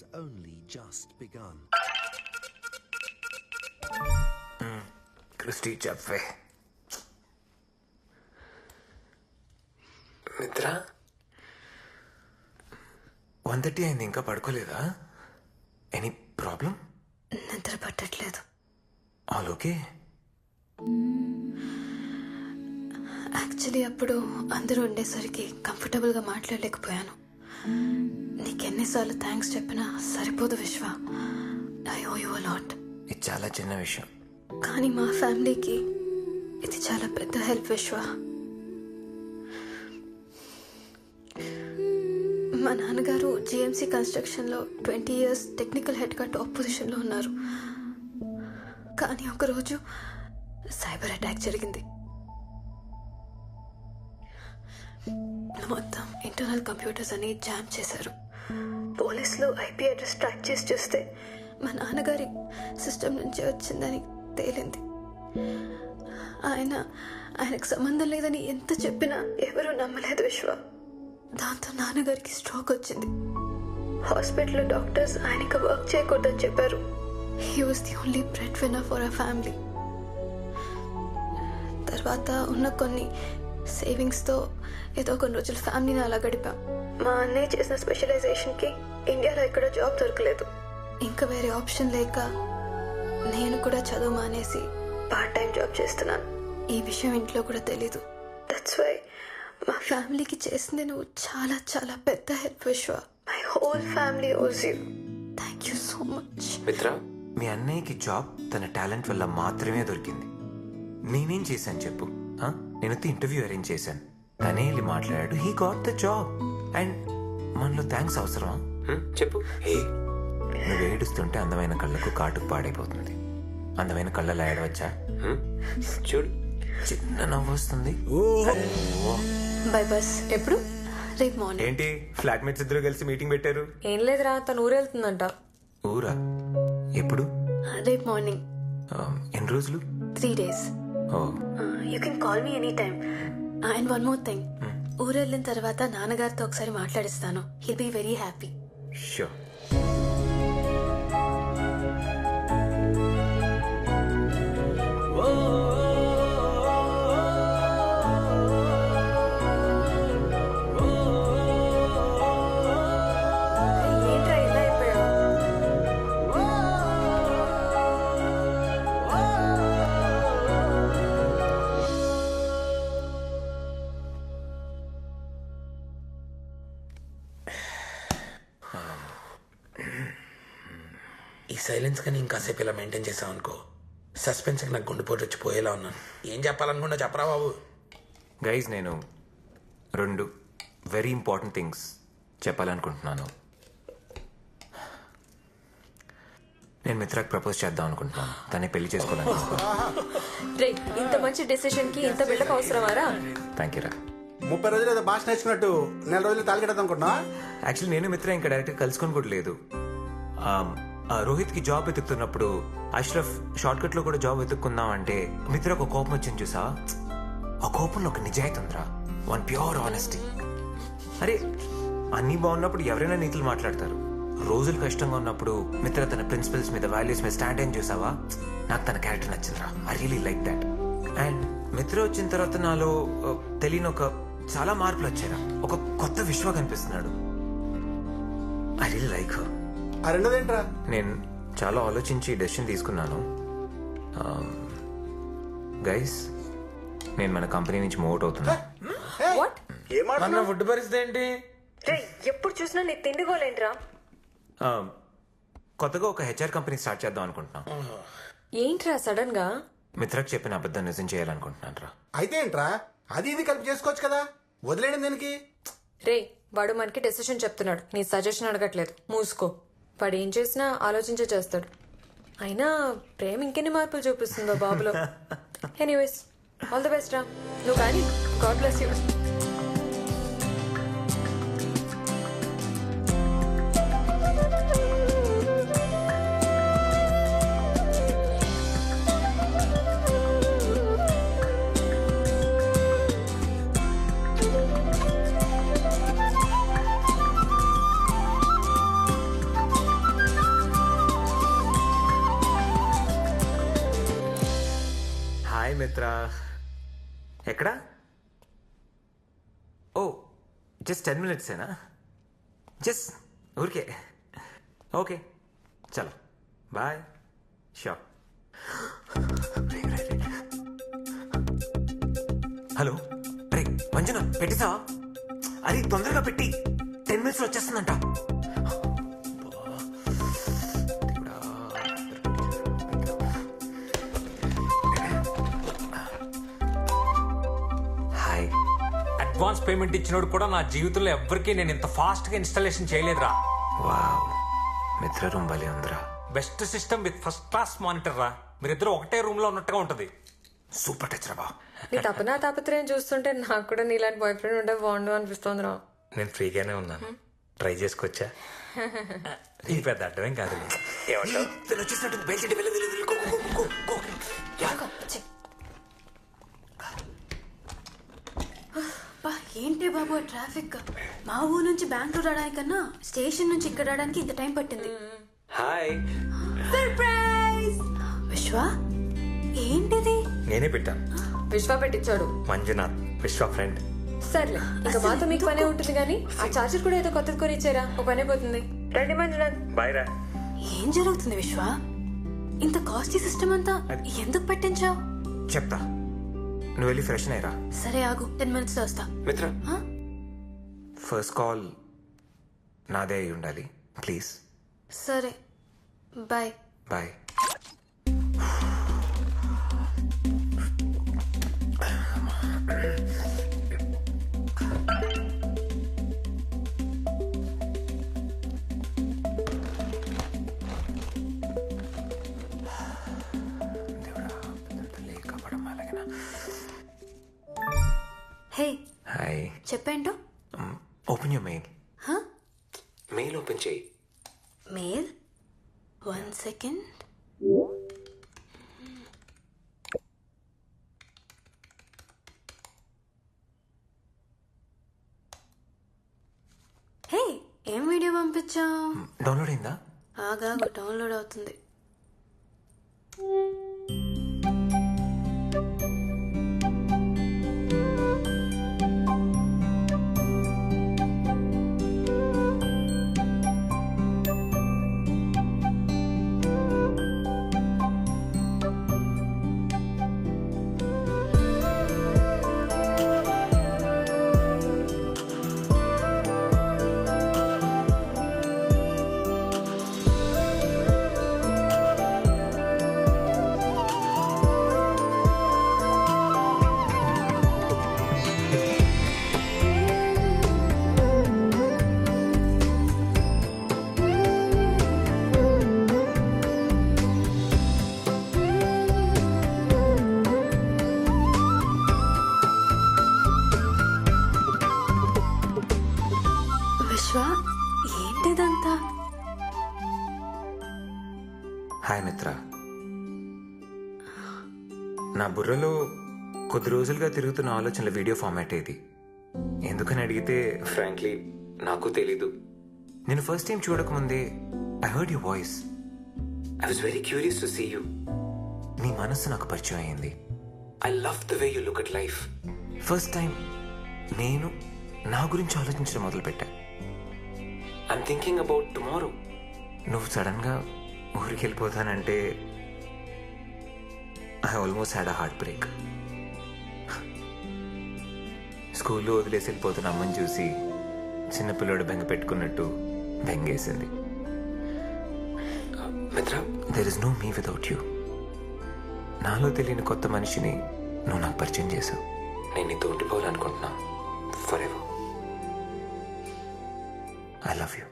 has only just begun. Christie చెప్పే నిద్ర one thirty అయింది ఇంకా పడుకోలేదా? ఎనీ ప్రాబ్లం నిద్ర పట్టట్లేదు. ఆల్ ఓకే యాక్చువల్లీ అప్పుడు అందరూ ఉండేసరికి కంఫర్టబుల్గా మాట్లాడలేకపోయాను. నీకెన్నిసార్లు థ్యాంక్స్ చెప్పినా సరిపోదు విశ్వ. ఐ ఓ యూ లాట్ ఇది చాలా చిన్న విషయం. కానీ మా ఫ్యామిలీకి ఇది చాలా పెద్ద హెల్ప్ విశ్వ. మా నాన్నగారు జిఎంసీ కన్స్ట్రక్షన్లో ట్వంటీ ఇయర్స్ టెక్నికల్ హెడ్గా టాప్ పొజిషన్లో ఉన్నారు. కానీ ఒకరోజు సైబర్ అటాక్ జరిగింది. మొత్తం ఇంటర్నల్ కంప్యూటర్స్ అని జామ్ చేశారు. పోలీసులు ఐపీ అడ్రస్ ట్రాక్ చేసి చూస్తే మా నాన్నగారి సిస్టమ్ నుంచి వచ్చిందని తేలింది. ఆయన ఆయనకు సంబంధం లేదని ఎంత చెప్పినా ఎవరూ నమ్మలేదు విశ్వ. దాంతో నాన్నగారికి స్ట్రోక్ వచ్చింది. హాస్పిటల్లో డాక్టర్స్ ఆయనకి వర్క్ చేయకూడదని చెప్పారు. He was the only bread winner for a family తర్వాత ఉన్న కొన్ని సేవింగ్స్తో ఏదో కొన్ని రోజులు ఫ్యామిలీని అలా గడిపాం. మా అన్నయ్య చేసిన స్పెషలైజేషన్కి ఇండియాలో ఎక్కడ జాబ్ దొరకలేదు. ఇంకా వేరే ఆప్షన్ లేక నేను కూడా చదువు మానేసి పార్ట్ టైం జాబ్ చేస్తున్నాను. ఈ విషయం ఇంట్లో కూడా తెలీదు. దట్స్ వై మా ఫ్యామిలీకి చేసింది నువ్వు చాలా చాలా పెద్ద help Vishwa. My whole family owes you thank you so much Mitra మీ అన్నయ్యకి జాబ్ తన టాలెంట్ వల్ల మాత్రమే దొరికింది. నేనేం చేశాను చెప్పు ఆ? నేను ఇంటర్వ్యూ అరేంజ్ చేశాను. తనే వెళ్ళి మాట్లాడాడు he got the job and మనలో థ్యాంక్స్ అవసరమా? చెప్పు. హే నువ్వు ఏడుస్తుంటే అందమైన కళ్ళకు కాటుకు పాడైపోతుంది అందమైన కళ్ళలో ఏడవచ్చా? చూడు. చిన్న నవ్వు వస్తుంది. By bus. ఎప్పుడు? రేపు మార్నింగ్. ఏంటి ఫ్లాట్మేట్స్ ఇద్దరు కలిసి మీటింగ్ పెట్టారు? ఏం లేదురా తను ఊరెళ్తుందంట. ఊరా? ఎప్పుడు? రేపు మార్నింగ్. ఆ, ఎన్ని రోజులు? Three days. You can call me any time and one more thing ఊరు వెళ్ళిన తర్వాత నాన్నగారితో ఒకసారి మాట్లాడిస్తాను. He'll be very happy sure ఈ సైలెన్స్ కానీ ఇంకాసేపు ఇలా మెయింటైన్ చేసావు అనుకో సస్పెన్స్కి నాకు గుండెపోటు వచ్చి పోయేలా ఉన్నాను. ఏం చెప్పాలనుకున్నా చెప్పరా బాబు. గైజ్ నేను రెండు వెరీ ఇంపార్టెంట్ థింగ్స్ చెప్పాలనుకుంటున్నాను. నేను మిత్రకు ప్రపోజ్ చేద్దాం అనుకుంటున్నాను. తనే పెళ్ళి చేసుకోవాలనుకుంటున్నాను రే ఇంత మంచి డెసిషన్కి ఇంత బిల్డప్ అవసరమారా? థ్యాంక్ యూ రా. ముప్పై రోజులు ఏదో భాష నేర్చుకున్నట్టు నెల రోజులు తాలికెడదాం అనుకుంటున్నా యాక్చువల్లీ నేను మిత్ర ఇంకా డైరెక్ట్ కలుసుకొని కూడా లేదు. ఆ రోహిత్కి జాబ్ వెతుకుతున్నప్పుడు అష్రఫ్ షార్ట్ కట్లో కూడా జాబ్ వెతుక్కుందాం అంటే మిత్ర ఒక కోపం వచ్చింది చూసా ఆ కోపంలో ఒక నిజాయితీ ఉందిరా. వన్ ప్యూర్ ఆనెస్టీ అరే అన్నీ బాగున్నప్పుడు ఎవరైనా నీతులు మాట్లాడతారు. రోజులు కష్టంగా ఉన్నప్పుడు మిత్ర తన ప్రిన్సిపల్స్ మీద వాల్యూస్ మీద స్టాండ్ ఏం చూసావా? నాకు తన character నచ్చిందిరా. I really like that and Mitra వచ్చిన తర్వాత నాలో తెలియని ఒక చాలా మార్పులు వచ్చాయిరా. ఒక కొత్త విశ్వ కనిపిస్తున్నాడు. ఐ రియలీ లైక్ ఆ రెండోదేంట్రా నేను చాలా ఆలోచించి డెసిషన్ తీసుకున్నాను. గైస్ నేను మన కంపెనీ నుంచి మూవ్ అవుతున్నా. వాట్ ఫుడ్ పరిస్థితి ఏంటి? రే ఎప్పుడు చూసినా నీ తిండిగోలేంట్రా Um, కొత్తగా ఒక హెచ్ఆర్ కంపెనీ స్టార్ట్ చేద్దాం అనుకుంటున్నాం. ఏంట్రా సడన్గా? మిత్రకు చెప్పిన అబద్ధం నిజం చేయాలనుకుంటున్నాను రా అయితే ఏంట్రా? అది ఇది కలిపి చేసుకోవచ్చు కదా? వదిలేయడం దేనికి? రే వాడు మనకి డెసిషన్ చెప్తున్నాడు. నీ సజెషన్ అడగట్లేదు. మూసుకో. వాడు ఏం చేసినా ఆలోచించే చేస్తాడు. అయినా ప్రేమ ఇంకెన్ని మార్పులు చూపిస్తుందో బాబులో. ఎనీవేస్ ఆల్ ది బెస్ట్ రా. నువ్వు కానీ గాడ్ బ్లెస్ యూ నక్షత్ర ఎక్కడా? ఓ జస్ట్ టెన్ మినిట్సేనా? జస్ట్ ఊరికే. ఓకే చలో బాయ్ షూర్ హలో రే మంజున పెట్టిసా అది తొందరగా పెట్టి టెన్ మినిట్స్లో వచ్చేస్తుందంట. అడ్వాన్స్ పేమెంట్ ఇచ్చినోడు కూడా నా జీవితంలో ఎవ్వరికీ నేను ఇంత ఫాస్ట్గా ఇన్స్టాలేషన్ చేయలేదురా వావ్ మిత్ర రూమ్ భలే ఉందిరా best system with first class monitor రా మీరిద్దరు ఒకటే రూమ్లో ఉన్నట్టుగా ఉంటది సూపర్ టచ్ రా బా నీ తపనా తాపత్రయం చూస్తుంటే నాకు కూడా నీలాంటి బాయ్ ఫ్రెండ్ ఉంటే బాగుండు అనిపిస్తుంది రా నేను ఫ్రీగానే ఉన్నాను ట్రై చేసుకొచ్చా ఇది పెద్ద అడ్డమేం కాదు ఏమంటావు తను వచ్చేసినట్టు బయలుదేరి వెళ్ళు వెళ్ళు వెళ్ళు గో గో గో గో బా ఏంటి బాబు ఆ ట్రాఫిక్? మా ఊరు నుంచి బెంగళూరు రావడానికన్నా స్టేషన్ నుంచి ఇక్కడ రావడానికి ఇంత టైం పట్టింది. హాయ్. సర్ప్రైజ్! విశ్వ ఏంటిది? నేనే పెట్టాను విశ్వ పెట్టించాడు. మంజునాథ్ విశ్వ ఫ్రెండ్. సర్లే ఇంకా మాతో మీకు పనే ఉంటుంది కానీ ఆ చార్జర్ కూడా ఏదో కొత్తది కొని ఇచ్చారా ఒక పనే పోతుంది. రండి మంజునాథ్. బాయ్ రా. ఏం జరుగుతుంది విశ్వ? ఇంత కాస్ట్లీ సిస్టమ్ అంతా ఎందుకు పెట్టించావు? చెప్తా. నువ్వు వెళ్ళి ఫ్రెష్ అయ్యరా. సరే ఆగు. టెన్ మినిట్స్ వస్తా. మిత్ర? ఫస్ట్ కాల్ నాదే అయి ఉండాలి. ప్లీజ్. సరే. బాయ్. బాయ్. హే హాయ్ చెప్పేంటో? ఓపెన్ యూ మెయిల్ హా మెయిల్ ఓపెన్ చేయి. మేల్ వన్ సెకండ్ హే ఏం వీడియో పంపించావు? డౌన్లోడ్ అయిందా? ఆగా డౌన్లోడ్ అవుతుంది. బుర్రలో కొద్ది రోజులుగా తిరుగుతున్న ఆలోచనల వీడియో ఫార్మాట్ ఇది. ఎందుకని అడిగితే ఫ్రాంక్లీ నాకు తెలీదు. నేను first time చూడకముందే I heard you voice I was very curious to see you నీ మనస్సు నాకు పరిచయం అయింది. I love the way you look at life first time నేను నా గురించి ఆలోచించడం మొదలుపెట్టా. ఐమ్ థింకింగ్ అబౌట్ టుమారో నువ్వు సడన్గా ఊరికి వెళ్ళిపోతానంటే I almost had a heart break స్కూల్లో వదిలేసి వెళ్ళిపోతున్న అమ్మని చూసి చిన్నపిల్లడు బెంగ పెట్టుకున్నట్టు బెంగేసింది. Mitra? There is no me without you నాలో తెలియని కొత్త మనిషిని నువ్వు నాకు పరిచయం చేసావు నేను నీతో ఉండిపోవాలనుకుంటున్నా. Forever I love you